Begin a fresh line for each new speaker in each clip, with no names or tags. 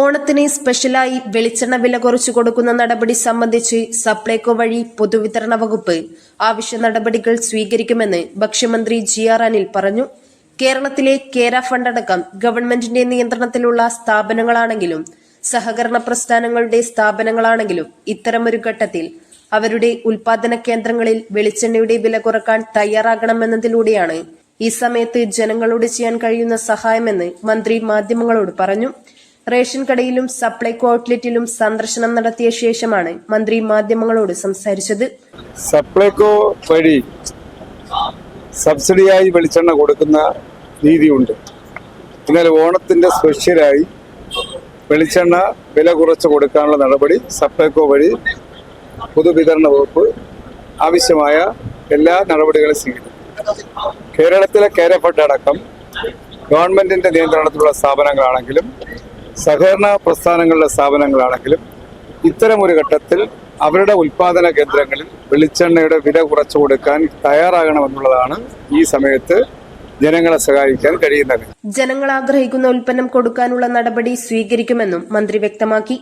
ഓണത്തിന് സ്പെഷ്യലായി വെളിച്ചെണ്ണ വില കുറച്ചു കൊടുക്കുന്ന നടപടി സംബന്ധിച്ച് സപ്ലൈകോ വഴി പൊതുവിതരണ വകുപ്പ് ആവശ്യ നടപടികൾ സ്വീകരിക്കുമെന്ന് ഭക്ഷ്യമന്ത്രി ജി ആർ അനിൽ പറഞ്ഞു. കേരളത്തിലെ കേര ഫണ്ട് അടക്കം ഗവൺമെന്റിന്റെ നിയന്ത്രണത്തിലുള്ള സ്ഥാപനങ്ങളാണെങ്കിലും സഹകരണ പ്രസ്ഥാനങ്ങളുടെ സ്ഥാപനങ്ങളാണെങ്കിലും ഇത്തരമൊരു ഘട്ടത്തിൽ അവരുടെ ഉൽപാദന കേന്ദ്രങ്ങളിൽ വെളിച്ചെണ്ണയുടെ വില കുറയ്ക്കാൻ തയ്യാറാകണമെന്നതിലൂടെയാണ് ഈ സമയത്ത് ജനങ്ങളോട് ചെയ്യാൻ കഴിയുന്ന സഹായമെന്ന് മന്ത്രി മാധ്യമങ്ങളോട് പറഞ്ഞു. റേഷൻ കടയിലും സപ്ലൈകോ ഔട്ട്ലെറ്റിലും സന്ദർശനം നടത്തിയ ശേഷമാണ് മന്ത്രി മാധ്യമങ്ങളോട് സംസാരിച്ചത്.
സപ്ലൈകോ വഴി സബ്സിഡിയായി വെളിച്ചെണ്ണ കൊടുക്കുന്ന രീതിയുണ്ട്. എന്നാൽ ഓണത്തിന്റെ സ്പെഷ്യലായി വെളിച്ചെണ്ണ വില കുറച്ച് കൊടുക്കാനുള്ള നടപടി സപ്ലൈകോ വഴി പൊതുവിതരണ വകുപ്പ് ആവശ്യമായ എല്ലാ നടപടികളും സ്വീകരിക്കും കേരളത്തിലെ കേരഫഡ് അടക്കം ഗവൺമെന്റിന്റെ നിയന്ത്രണത്തിലുള്ള സ്ഥാപനങ്ങളാണെങ്കിലും സഹകരണ പ്രസ്ഥാനങ്ങളുടെ സ്ഥാപനങ്ങളാണെങ്കിലും ഇത്തരം ഒരു ഘട്ടത്തിൽ അവരുടെ ഉൽപാദന കേന്ദ്രങ്ങളിൽ വെളിച്ചെണ്ണയുടെ വില കുറച്ചു കൊടുക്കാൻ തയ്യാറാകണമെന്നുള്ളതാണ് ഈ സമയത്ത് ജനങ്ങളെ സഹായിക്കാൻ കഴിയുന്നത്
ജനങ്ങൾ ആഗ്രഹിക്കുന്ന ഉൽപ്പന്നം കൊടുക്കാനുള്ള നടപടി സ്വീകരിക്കുമെന്നും മന്ത്രി വ്യക്തമാക്കി.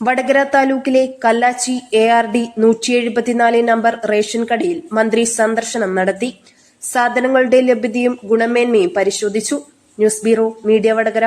വടകര താലൂക്കിലെ കല്ലാച്ചി എ ആർ ഡി നൂറ്റി എഴുപത്തിനാല് നമ്പർ റേഷൻ കടയിൽ മന്ത്രി സന്ദർശനം നടത്തി. സാധനങ്ങളുടെ ലഭ്യതയും ഗുണമേന്മയും പരിശോധിച്ചു. News bureau media Vadakara.